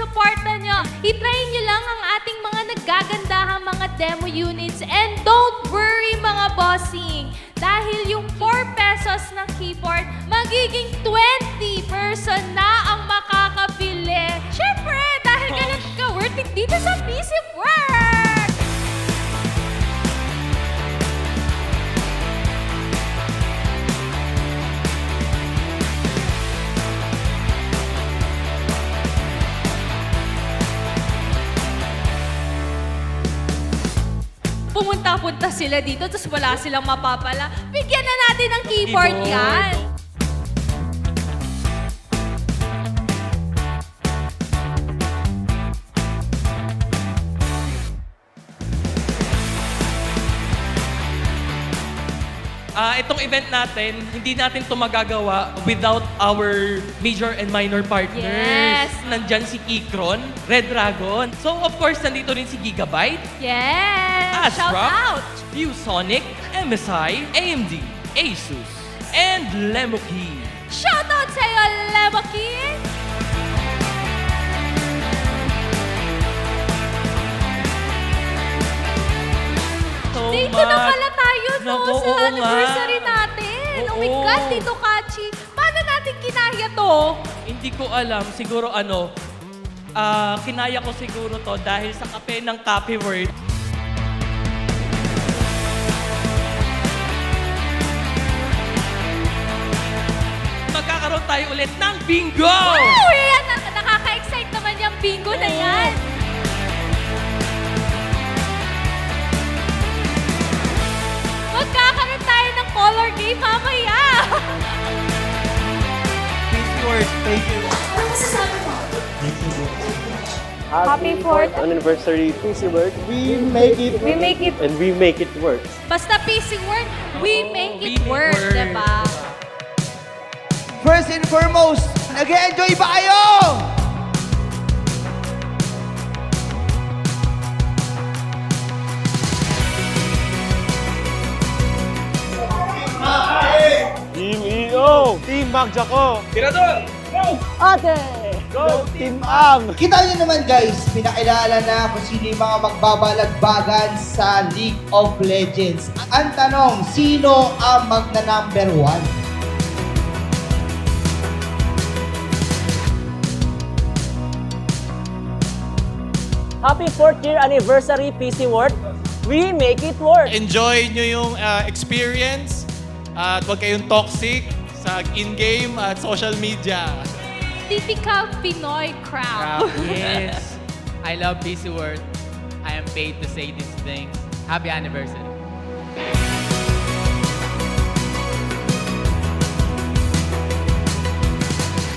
suporta nyo. I-try nyo lang ang ating mga naggagandahang mga demo units. And don't worry mga bossing. Dahil yung 4 pesos na keyboard, magiging 20 person Pumunta-punta sila dito, tapos wala silang mapapala. Bigyan na natin ng keyboard Keyboard. yan. Ah, itong event natin, hindi natin to magagawa without our major and minor partners. Yes. Nandyan si Kikron, Red Dragon. So, of course, nandito rin si Gigabyte, Yes! Shout Asrock, out! ViewSonic, MSI, AMD, Asus, and Lemoki. Shout out sa'yo, Lemoki! So Dito na much. pala tayo, no? Naku, sa oo anniversary nga. natin. Oh my Oo. God, Tito Kachi. Paano natin kinaya to? Hindi ko alam, siguro ano, ah, kinaya ko siguro to dahil sa kape ng Copy Word. Tayo ulit ng bingo! Wow! Yan, nak- nakaka-excite naman yung bingo na yan. Magkakaroon tayo ng color game mamaya. Happy 4th anniversary PC Work. We make it We make it and we make it work. Basta PC word, we Oo, make it work, work. diba? First and foremost, nag-enjoy ba kayo? Team EO! Team Magjako! Ate! Go Team Ang! Kita nyo naman guys, pinakilala na kung sino yung mga magbabalagbagan sa League of Legends. Ang tanong, sino ang magna number one? Happy 4th year anniversary PC World. We make it work. enjoy nyo yung uh, experience at huwag kayong toxic sa in-game at social media. Typical Pinoy crowd. yes. I love PC World. I am paid to say these things. Happy anniversary.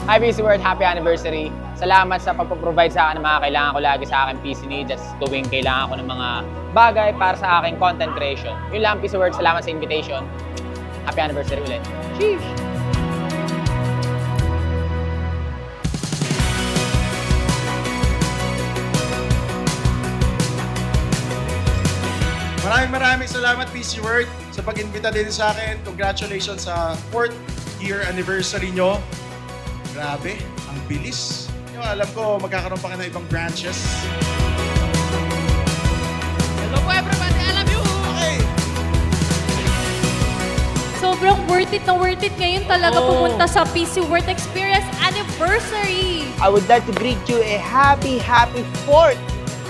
Hi PC World, happy anniversary. Salamat sa pagpo-provide sa akin ng mga kailangan ko lagi sa aking PC needs at tuwing kailangan ko ng mga bagay para sa aking content creation. Yun lang PC World, salamat sa invitation. Happy anniversary ulit. Sheesh! Maraming maraming salamat PC World sa pag-imbita din sa akin. Congratulations sa 4th year anniversary nyo. Grabe, ang bilis. Yung alam ko, magkakaroon pa kayo ng ibang branches. Hello po everybody, I love you! Okay, Sobrang worth it na worth it ngayon talaga Oo. pumunta sa PC World Experience Anniversary. I would like to greet you a happy, happy 4th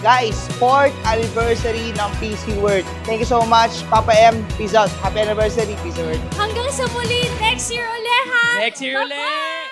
Guys, 4th anniversary ng PC World. Thank you so much, Papa M. Peace out. Happy anniversary, PC World. Hanggang sa muli, next year ulit ha! Next year ulit!